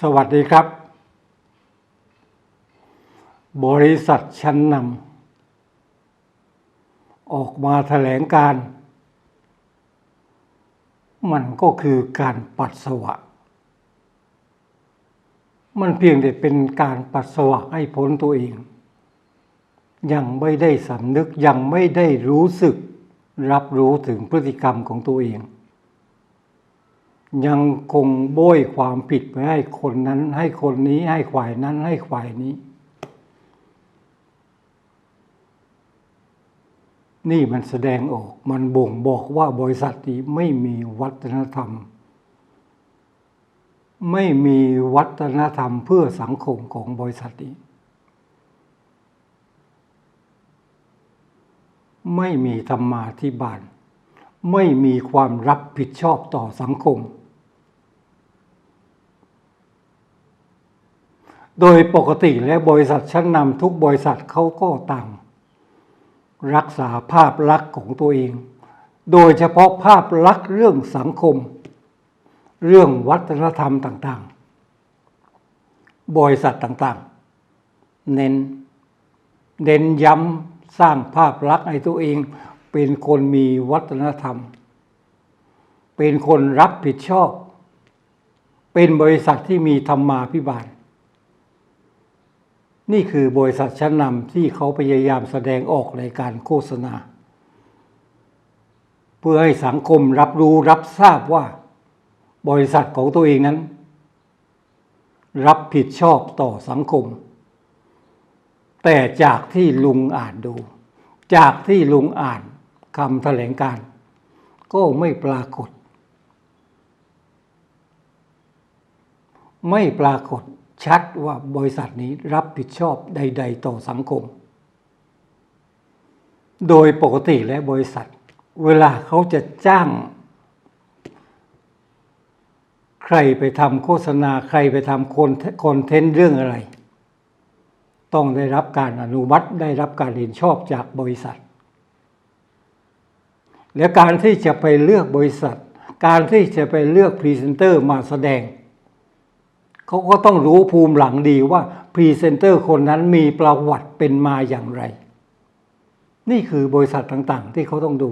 สวัสดีครับ บริษัทชั้นนำออกมาแถลงการ มันก็คือการปัสสาวะ มันเพียงแต่เป็นการปัสสาวะให้พ้นตัวเอง ยังไม่ได้สำนึกยังไม่ได้รู้สึกรับรู้ถึงพฤติกรรมของตัวเอง ยังคงโบยความผิดไปให้คนนั้น ให้คนนี้ให้ฝ่ายนั้นให้ฝ่ายนี้ นี่มันแสดงออกมันบ่งบอกว่าบริษัทนี้ไม่มีวัฒนธรรม ไม่มีวัฒนธรรมเพื่อสังคมของบริษัทนี้ไม่มีธรรมาธิบาลไม่มีความรับผิดชอบต่อสังคม โดยปกติและบริษัทชั้นนำทุกบริษัทเขาก็ต่างรักษาภาพลักษณ์ของตัวเอง โดยเฉพาะภาพลักษณ์เรื่องสังคม เรื่องวัฒนธรรมต่างๆ บริษัทต่างๆ เน้นเน้นย้ำสร้างภาพลักษณ์ให้ตัวเอง เป็นคนมีวัฒนธรรม เป็นคนรับผิดชอบ เป็นบริษัทที่มีธรรมาภิบาล นี่คือบริษัทชั้นนำที่เขาพยายามแสดงออกในการโฆษณา เพื่อให้สังคมรับรู้รับทราบว่า บริษัทของตัวเองนั้น รับผิดชอบต่อสังคม แต่จากที่ลุงอ่านดู จากที่ลุงอ่านคำแถลงการ ก็ไม่ปรากฏ ไม่ปรากฏ ชัดว่าบริษัทนี้รับผิดชอบใด ๆ ต่อสังคม โดยปกติและบริษัท เวลาเขาจะจ้าง ใครไปทำโฆษณาใครไปทำคอนเทนต์เรื่องอะไร ต้องได้รับการอนุมัติได้รับการเห็นชอบจากบริษัท และการที่จะไปเลือกบริษัท การที่จะไปเลือกพรีเซนเตอร์มาแสดง เขาก็ต้องรู้ภูมิหลังดีว่าพรีเซนเตอร์คนนั้นมีประวัติเป็นมาอย่างไร นี่คือบริษัทต่างๆ ที่เขาต้องดู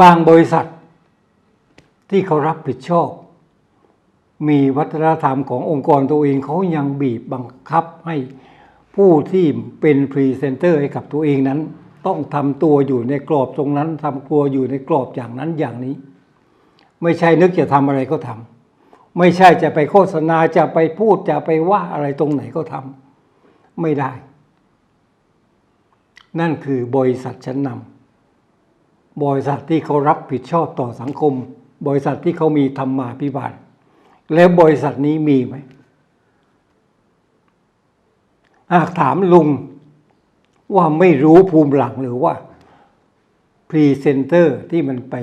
บางบริษัทที่เขารับผิดชอบ มีวัฒนธรรมขององค์กรตัวเองเขายังบีบบังคับให้ผู้ที่เป็นพรีเซนเตอร์ให้กับตัวเองนั้น ต้องทำตัวอยู่ในกรอบตรงนั้นทำตัวอยู่ในกรอบอย่างนั้นอย่างนี้ ไม่ใช่นึกจะทำอะไรก็ทำ ไม่ใช่จะไปโฆษณาจะไปพูดจะไปว่าอะไรตรงไหนก็ทำไม่ได้ นั่นคือบริษัทชั้นนำบริษัทที่เขารับผิดชอบต่อสังคม บริษัทที่เขามีธรรมาภิบาลแล้วบริษัทนี้มีไหมหากถามลุงว่าไม่รู้ภูมิหลังหรือว่าพรีเซนเตอร์ที่มันไป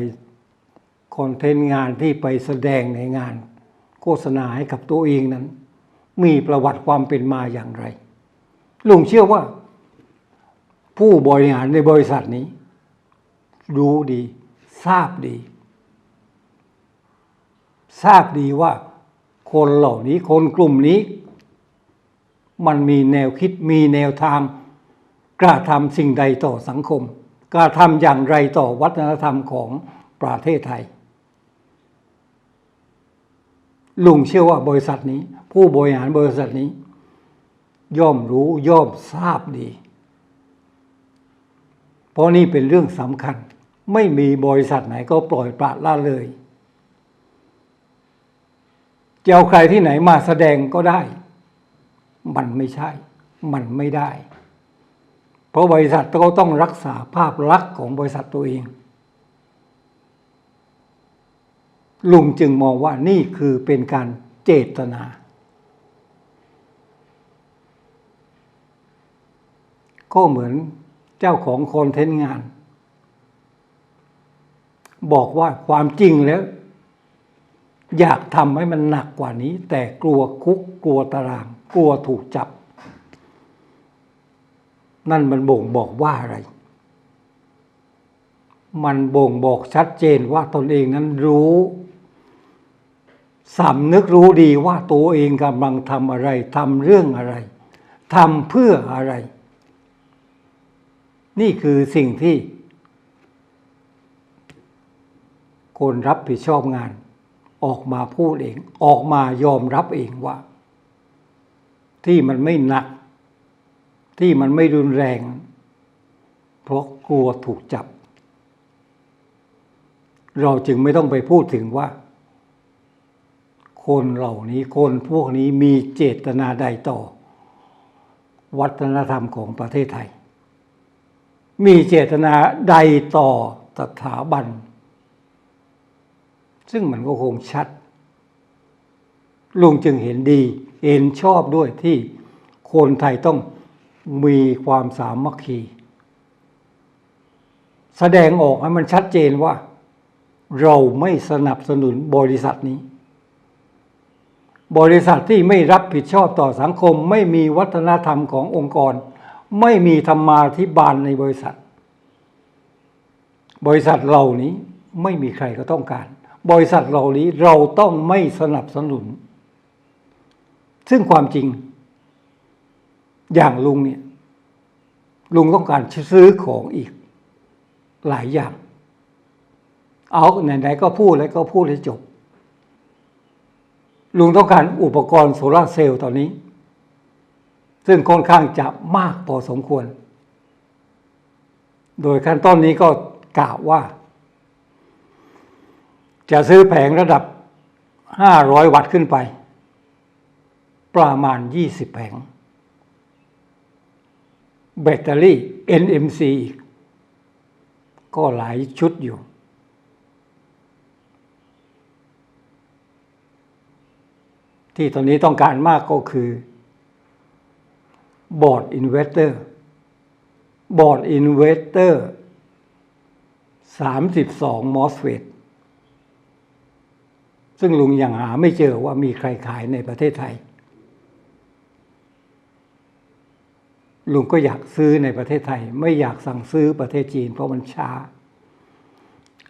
คอนเทนต์งานที่ไปแสดงในงาน โฆษณาให้กับตัวเองนั้น มีประวัติความเป็นมาอย่างไร ลุงเชื่อว่า ผู้บริหารในบริษัทนี้ รู้ดี ทราบดี ทราบดีว่า คนเหล่านี้คนกลุ่มนี้ มันมีแนวคิดมีแนวทางกระทำสิ่งใดต่อสังคมกระทำอย่างไรต่อวัฒนธรรมของประเทศไทย ลุงเชื่อว่าบริษัทนี้ ผู้บริหารบริษัทนี้ ย่อมรู้ย่อมทราบดี เพราะนี่เป็นเรื่องสำคัญ ไม่มีบริษัทไหนก็ปล่อยปละละเลยจะเอาใครที่ไหนมาแสดงก็ได้ มันไม่ใช่ มันไม่ได้ เพราะบริษัทก็ต้องรักษาภาพลักษณ์ของบริษัทตัวเอง ลุงจึงมองว่านี่คือเป็นการเจตนา ก็เหมือนเจ้าของคอนเทนต์งาน บอกว่าความจริงแล้ว อยากทำให้มันหนักกว่านี้ แต่กลัวคุกกลัวตาราง กลัวถูกจับ นั่นมันบ่งบอกว่าอะไรมันบ่งบอกชัดเจนว่าตนเองนั้นรู้ สำนึกรู้ดีว่าตัวเองกำลังทำอะไรทำเรื่องอะไรทำเพื่ออะไร นี่คือสิ่งที่ คนรับผิดชอบงาน ออกมาพูดเอง ออกมายอมรับเองว่า ที่มันไม่หนัก ที่มันไม่รุนแรง เพราะกลัวถูกจับ เราจึงไม่ต้องไปพูดถึงว่า คนเหล่านี้คนพวกนี้มีเจตนาใดต่อ วัฒนธรรมของประเทศไทย มีเจตนาใดต่อสถาบัน ซึ่งมันก็คงชัด ลุงจึงเห็นดี เห็นชอบด้วยที่คนไทยต้องมีความสามัคคี แสดงออกให้มันชัดเจนว่า เราไม่สนับสนุนบริษัทนี้ บริษัทที่ไม่รับผิดชอบต่อสังคม ไม่มีวัฒนธรรมขององค์กร ไม่มีธรรมาธิบาลในบริษัท บริษัทเหล่านี้ไม่มีใครก็ต้องการ บริษัทเหล่านี้เราต้องไม่สนับสนุน ซึ่งความจริง อย่างลุงเนี่ย ลุงต้องการซื้อของอีก หลายอย่าง เอาไหนๆก็พูดแล้วก็พูดให้จบ ลุงต้องการอุปกรณ์โซลาเซลล์ตอนนี้ ซึ่งค่อนข้างจะมากพอสมควร โดยขั้นต้นนี้ก็กล่าวว่า จะซื้อแผงระดับ 500 วัตต์ขึ้นไป ประมาณ 20 แผง แบตเตอรี่ NMC อีกก็หลายชุดอยู่ ที่ตอนนี้ต้องการมากก็คือบอร์ดอินเวสเตอร์บอร์ดอินเวสเตอร์32มอสเฟตซึ่งลุงยังหาไม่เจอว่ามีใครขายในประเทศไทย ลุงก็อยากซื้อในประเทศไทย ไม่อยากสั่งซื้อประเทศจีนเพราะมันช้า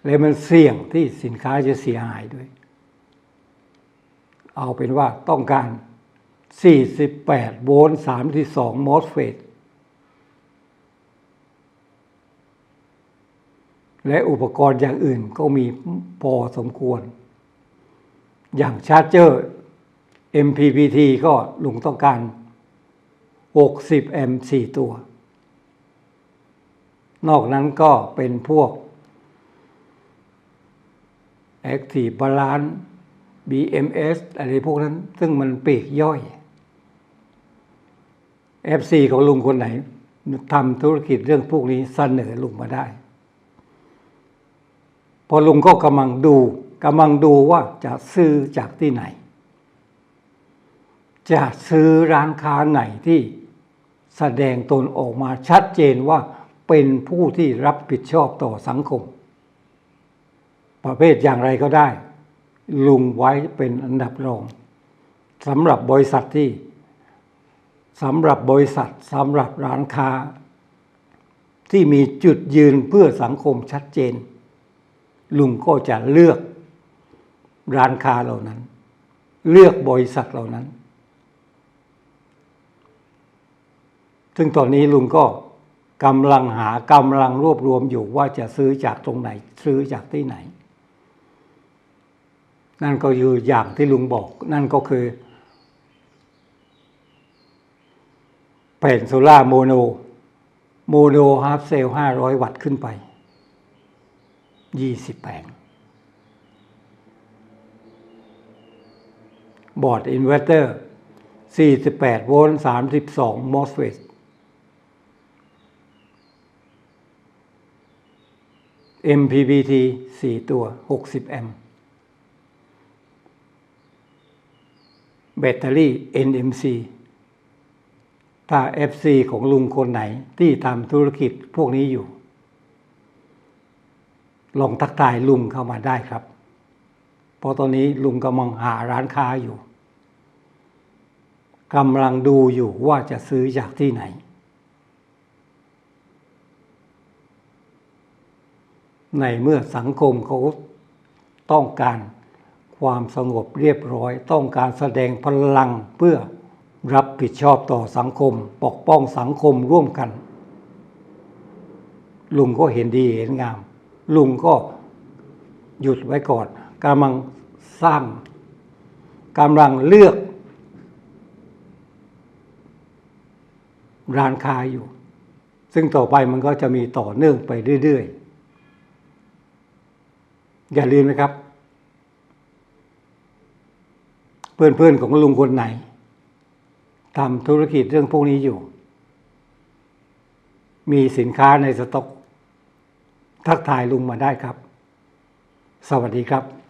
และมันเสี่ยงที่สินค้าจะเสียหายด้วย เอาเป็นว่าต้องการ 48 โวลต์32 มอสเฟตและอุปกรณ์อย่างอื่นก็มีพอสมควร อย่างชาร์จเจอร์ MPPT ก็ลุงต้องการ 60 แอมป์4ตัว นอกนั้นก็เป็นพวก Active Balance BMS อะไรพวกนั้น ซึ่งมันปีกย่อย FC ของลุงคนไหนทำธุรกิจเรื่องพวกนี้เสนอลุงมาได้ พอลุงก็กำลังดูกำลังดูว่าจะซื้อจากที่ไหน จะซื้อร้านค้าไหนที่แสดงตนออกมาชัดเจนว่าเป็นผู้ที่รับผิดชอบต่อสังคม ประเภทอย่างไรก็ได้ ลุงไว้เป็นอันดับรองสำหรับบริษัทที่สำหรับบริษัทสำหรับร้านค้า ที่มีจุดยืนเพื่อสังคมชัดเจน ลุงก็จะเลือกร้านค้าเหล่านั้น เลือกบริษัทเหล่านั้น ซึ่งตอนนี้ลุงก็กำลังหากำลังรวบรวมอยู่ว่าจะซื้อจากตรงไหน ซื้อจากที่ไหน นั่นก็คืออย่างที่ลุงบอก นั่นก็คือแผ่นโซล่าโมโน โมโนฮาร์ฟเซลห้าร้อยวัตต์ขึ้นไปยี่สิบแผงบอร์ดอินเวอร์เตอร์ 48 โวลต์ 32 มอสเฟต MPPT 4ตัว 60 แอมป์ แบตเตอรี่ NMC ถ้า FC ของลุงคนไหนที่ทำธุรกิจพวกนี้อยู่ ลองทักทายลุงเข้ามาได้ครับ เพราะตอนนี้ลุงกำลังหาร้านค้าอยู่กำลังดูอยู่ว่าจะซื้อจากที่ไหน ในเมื่อสังคมเขาต้องการ ความสงบเรียบร้อย ต้องการแสดงพลังเพื่อรับผิดชอบต่อสังคม ปกป้องสังคมร่วมกัน ลุงก็เห็นดีเห็นงาม ลุงก็หยุดไว้ก่อนกำลังสร้างกำลังเลือก ร้านค้าอยู่ ซึ่งต่อไปมันก็จะมีต่อเนื่องไปเรื่อยๆ อย่าลืมนะครับ เพื่อนๆของลุงคนไหนทำธุรกิจเรื่องพวกนี้อยู่ มีสินค้าในสต็อก ทักทายลุงมาได้ครับ สวัสดีครับ